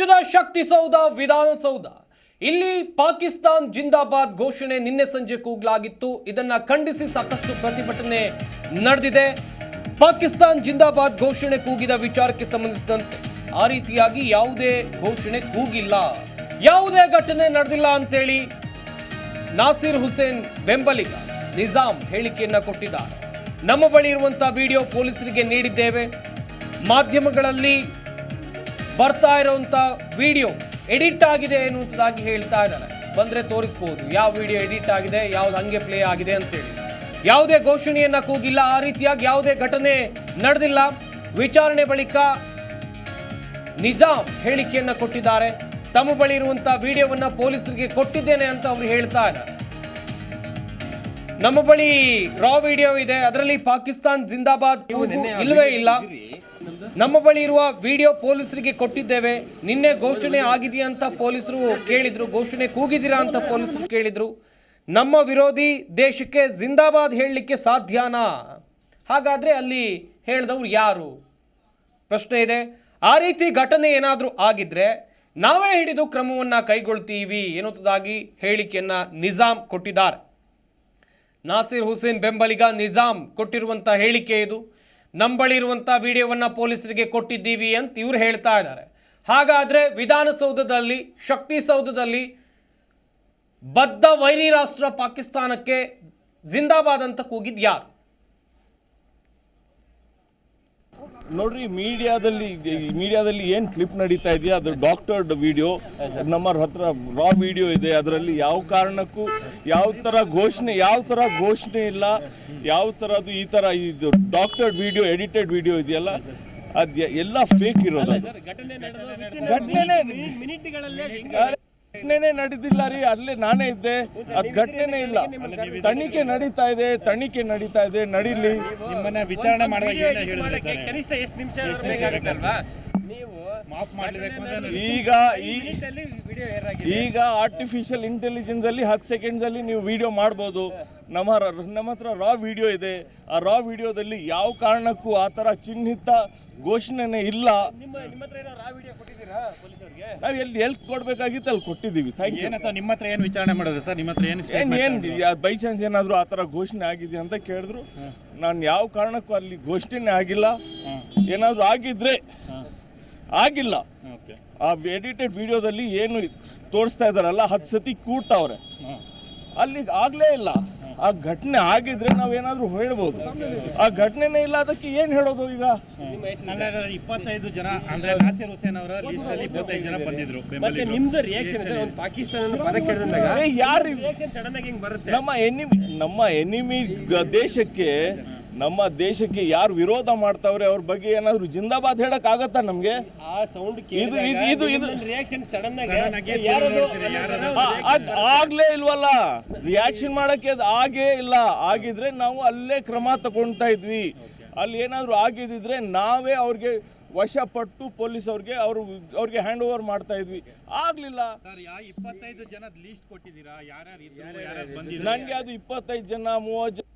ರಾಜ್ಯದ ಶಕ್ತಿ ಸೌಧ ವಿಧಾನಸೌಧ ಇಲ್ಲಿ ಪಾಕಿಸ್ತಾನ್ ಜಿಂದಾಬಾದ್ ಘೋಷಣೆ ನಿನ್ನೆ ಸಂಜೆ ಕೂಗ್ಲಾಗಿತ್ತು. ಇದನ್ನ ಖಂಡಿಸಿ ಸಾಕಷ್ಟು ಪ್ರತಿಭಟನೆ ನಡೆದಿದೆ. ಪಾಕಿಸ್ತಾನ್ ಜಿಂದಾಬಾದ್ ಘೋಷಣೆ ಕೂಗಿದ ವಿಚಾರಕ್ಕೆ ಸಂಬಂಧಿಸಿದಂತೆ ಆ ರೀತಿಯಾಗಿ ಯಾವುದೇ ಘೋಷಣೆ ಕೂಗಿಲ್ಲ. ಯಾವುದೇ ಘಟನೆ ನಡೆದಿಲ್ಲ ಅಂತೇಳಿ ನಾಸಿರ್ ಹುಸೇನ್ ಬೆಂಬಲಿಗ ನಿಜಾಮ್ ಹೇಳಿಕೆಯನ್ನ ಕೊಟ್ಟಿದ್ದಾರೆ. ನಮ್ಮ ಬಳಿ ಇರುವಂತಹ ವಿಡಿಯೋ ಪೊಲೀಸರಿಗೆ ನೀಡಿದ್ದೇವೆ. ಮಾಧ್ಯಮಗಳಲ್ಲಿ ಬರ್ತಾ ಇರುವಂತ ವಿಡಿಯೋ ಎಡಿಟ್ ಆಗಿದೆ ಎನ್ನುವಂಥದ್ದಾಗಿ ಹೇಳ್ತಾ ಇದ್ದಾರೆ ಬಂದ್ರೆ ತೋರಿಸ್ಬೋದು. ಯಾವ ವಿಡಿಯೋ ಎಡಿಟ್ ಆಗಿದೆ ಯಾವ್ದು ಹಂಗೆ ಪ್ಲೇ ಆಗಿದೆ ಅಂತೇಳಿ. ಯಾವುದೇ ಘೋಷಣೆಯನ್ನ ಕೂಗಿಲ್ಲ ಆ ರೀತಿಯಾಗಿ ಯಾವುದೇ ಘಟನೆ ನಡೆದಿಲ್ಲ. ವಿಚಾರಣೆ ಬಳಿಕ ನಿಜಾಮ್ ಹೇಳಿಕೆಯನ್ನ ಕೊಟ್ಟಿದ್ದಾರೆ. ತಮ್ಮ ಬಳಿ ಇರುವಂತಹ ವಿಡಿಯೋವನ್ನ ಪೊಲೀಸರಿಗೆ ಕೊಟ್ಟಿದ್ದೇನೆ ಅಂತ ಅವರು ಹೇಳ್ತಾ ಇದ್ದಾರೆ. ನಮ್ಮ ಬಳಿ ರಾ ವಿಡಿಯೋ ಇದೆ. ಅದರಲ್ಲಿ ಪಾಕಿಸ್ತಾನ್ ಜಿಂದಾಬಾದ್ ಇಲ್ಲವೇ ಇಲ್ಲ. ನಮ್ಮ ಬಳಿ ಇರುವ ವಿಡಿಯೋ ಪೊಲೀಸರಿಗೆ ಕೊಟ್ಟಿದ್ದೇವೆ. ನಿನ್ನೆ ಘೋಷಣೆ ಆಗಿದೆಯಾ ಅಂತ ಪೊಲೀಸರು ಕೇಳಿದ್ರು. ಘೋಷಣೆ ಕೂಗಿದ್ದೀರಾ ಅಂತ ಪೊಲೀಸರು ಕೇಳಿದ್ರು. ನಮ್ಮ ವಿರೋಧಿ ದೇಶಕ್ಕೆ ಜಿಂದಾಬಾದ್ ಹೇಳಲಿಕ್ಕೆ ಸಾಧ್ಯನಾ? ಹಾಗಾದ್ರೆ ಅಲ್ಲಿ ಹೇಳಿದವ್ರು ಯಾರು? ಪ್ರಶ್ನೆ ಇದೆ. ಆ ರೀತಿ ಘಟನೆ ಏನಾದರೂ ಆಗಿದ್ರೆ ನಾವೇ ಹಿಡಿದು ಕ್ರಮವನ್ನು ಕೈಗೊಳ್ತೀವಿ ಎನ್ನುವುದಾಗಿ ಹೇಳಿಕೆಯನ್ನು ನಿಜಾಮ್ ಕೊಟ್ಟಿದ್ದಾರೆ. ನಾಸಿರ್ ಹುಸೇನ್ ಬೆಂಬಲಿಗ ನಿಜಾಮ್ ಕೊಟ್ಟಿರುವಂಥ ಹೇಳಿಕೆ ಇದು. ನಮ್ಮ ಬಳಿ ಇರುವಂಥ ವಿಡಿಯೋವನ್ನು ಪೊಲೀಸರಿಗೆ ಕೊಟ್ಟಿದ್ದೀವಿ ಅಂತ ಇವ್ರು ಹೇಳ್ತಾ ಇದ್ದಾರೆ. ಹಾಗಾದರೆ ವಿಧಾನಸೌಧದಲ್ಲಿ, ಶಕ್ತಿ ಸೌಧದಲ್ಲಿ ಬದ್ಧ ವೈರಿ ರಾಷ್ಟ್ರ ಪಾಕಿಸ್ತಾನಕ್ಕೆ ಜಿಂದಾಬಾದ್ ಅಂತ ಕೂಗಿದ್ ಯಾರು? ನೋಡ್ರಿ ಮೀಡಿಯಾದಲ್ಲಿ ಮೀಡಿಯಾದಲ್ಲಿ ಏನು ಕ್ಲಿಪ್ ನಡೀತಾ ಇದೆಯಾ? ಅದು ಡಾಕ್ಟರ್ಡ್ ವಿಡಿಯೋ ನಮ್ಮ ಹತ್ರ ರಾ ವಿಡಿಯೋ ಇದೆ. ಅದರಲ್ಲಿ ಯಾವ ಕಾರಣಕ್ಕೂ ಯಾವ ಥರ ಘೋಷಣೆ ಯಾವ ಥರ ಘೋಷಣೆ ಇಲ್ಲ. ಯಾವ ಥರದ್ದು ಈ ಥರ ಇದು ಡಾಕ್ಟರ್ಡ್ ವಿಡಿಯೋ ಎಡಿಟೆಡ್ ವಿಡಿಯೋ ಇದೆಯಲ್ಲ? ಅದು ಎಲ್ಲ ಫೇಕ್ ಇರೋದು ಅದು. ಘಟನೆನೇ ಘಟನೆನೇ ನಡೆದಿಲ್ಲ ರೀ ಅಲ್ಲೇ ನಾನೇ ಇದ್ದೆ. ಅದ್ ಘಟನೆನೇ ಇಲ್ಲ. ತನಿಖೆ ನಡೀತಾ ಇದೆ ತನಿಖೆ ನಡೀತಾ ಇದೆ ನಡೀಲಿ. ನಿಮ್ಮನ್ನ ವಿಚಾರಣೆ ಮಾಡುವಾಗ ಏನ್ ಹೇಳಿದ್ರೆ ಸರ್? ಕನಿಷ್ಠ ಎಷ್ಟು ನಿಮಿಷ ಬೇಕಾಗುತ್ತಲ್ವಾ ನೀವು ಈಗ ಈಗ ಆರ್ಟಿಫಿಷಿಯಲ್ ಇಂಟೆಲಿಜೆನ್ಸ್ ಅಲ್ಲಿ ಹತ್ತು ಸೆಕೆಂಡ್ಸ್ ಅಲ್ಲಿ ನೀವು ವಿಡಿಯೋ ಮಾಡ್ಬೋದು. ನಮ್ಮ ನಮ್ಮ ಹತ್ರ ರಾ ವಿಡಿಯೋ ಇದೆ. ಆ ರಾ ವಿಡಿಯೋದಲ್ಲಿ ಯಾವ ಕಾರಣಕ್ಕೂ ಆ ಥರ ಚಿಹ್ನಿತ ಘೋಷಣೆನೇ ಇಲ್ಲ. ನಾವು ಎಲ್ಲಿ ಎಲ್ಪ್ ಕೊಡ್ಬೇಕಾಗಿತ್ತು ಅಲ್ಲಿ ಕೊಟ್ಟಿದ್ದೀವಿ. ಥ್ಯಾಂಕ್ ಯು ನಿಮ್ಮ ಹತ್ರ ಏನು ವಿಚಾರಣೆ ಮಾಡೋದು ಸರ್? ನಿಮ್ಮ ಹತ್ರ ಏನು ಏನ್ ಏನ್ ಬೈ ಚಾನ್ಸ್ ಏನಾದರೂ ಆ ಥರ ಘೋಷಣೆ ಆಗಿದೆ ಅಂತ ಕೇಳಿದ್ರು. ನಾನು ಯಾವ ಕಾರಣಕ್ಕೂ ಅಲ್ಲಿ ಘೋಷಣೆ ಆಗಿಲ್ಲ. ಏನಾದರೂ ಆಗಿದ್ರೆ ಆಗಿಲ್ಲ. ಓಕೆ. ಆ ಎಡಿಟೆಡ್ ವಿಡಿಯೋದಲ್ಲಿ ಏನು ತೋರಿಸ್ತಾ ಇದಾರಲ್ಲ ಹತ್ತು ಸತಿ ಕೂಡ್ತಾವ್ರೆ. ಅಲ್ಲಿ ಆಗ್ಲೇ ಇಲ್ಲ. ಆ ಘಟನೆ ಆಗಿದ್ರೆ ನಾವೇನಾದ್ರೂ ಹೇಳ್ಬೋದು. ಆ ಘಟನೆನೇ ಇಲ್ಲ ಅದಕ್ಕೆ ಏನ್ ಹೇಳೋದು ಈಗ? ಇಪ್ಪತ್ತೈದು ಜನ ಅಂದ್ರೆ ನಾಸಿರ್ ಹುಸೇನ್ ಅವರ ಲಿಸ್ಟ್ ಅಲ್ಲಿ ಇಪ್ಪತ್ತೈದು ಜನ ಬಂದಿದ್ರು ಮತ್ತೆ ನಿಮ್ದು ರಿಯಾಕ್ಷನ್ ಒಂದು ಪಾಕಿಸ್ತಾನ ಪದ ಕೇಳಿದಾಗ ಏ, ಯಾರು? ರಿಯಾಕ್ಷನ್ ಸಡನ್ ಆಗಿ ಹಿಂಗ್ ಬರುತ್ತೆ? ನಮ್ಮ ಎನಿಮಿ ನಮ್ಮ ಎನಿಮಿ ದೇಶಕ್ಕೆ ನಮ್ಮ ದೇಶಕ್ಕೆ ಯಾರು ವಿರೋಧ ಮಾಡ್ತಾವ್ರೆ ಅವ್ರ ಬಗ್ಗೆ ಏನಾದ್ರು ಜಿಂದಾಬಾದ್ ಹೇಳಕ್ ಆಗತ್ತಾ ನಮ್ಗೆ? ಆ ಸೌಂಡ್ ಇದು ಇದು ಇದು ರಿಯಾಕ್ಷನ್ ಸಡನ್ ಆಗಿ ಆಗ್ಲೇ ಇಲ್ವಲ್ಲ? ರಿಯಾಕ್ಷನ್ ಮಾಡಕ್ಕೆ ಅದು ಆಗೇ ಇಲ್ಲ. ಆಗಿದ್ರೆ ನಾವು ಅಲ್ಲೇ ಕ್ರಮ ತಗೊಳ್ತಾ ಇದ್ವಿ. ಅಲ್ಲಿ ಏನಾದ್ರು ಆಗಿದ್ದಿದ್ರೆ ನಾವೇ ಅವ್ರಿಗೆ ವಶಪಟ್ಟು ಪೊಲೀಸ್ ಅವ್ರಿಗೆ ಅವ್ರು ಅವ್ರಿಗೆ ಹ್ಯಾಂಡ್ ಓವರ್ ಮಾಡ್ತಾ ಇದ್ವಿ. ಆಗ್ಲಿಲ್ಲ. ಸರ್ ಯಾ ಇಪ್ಪತ್ತೈದು ಜನದ ಲಿಸ್ಟ್ ಕೊಟ್ಟಿದ್ದೀರಾ? ನನ್ಗೆ ಅದು ಇಪ್ಪತ್ತೈದು ಜನ ಮೂವತ್ತು ಜನ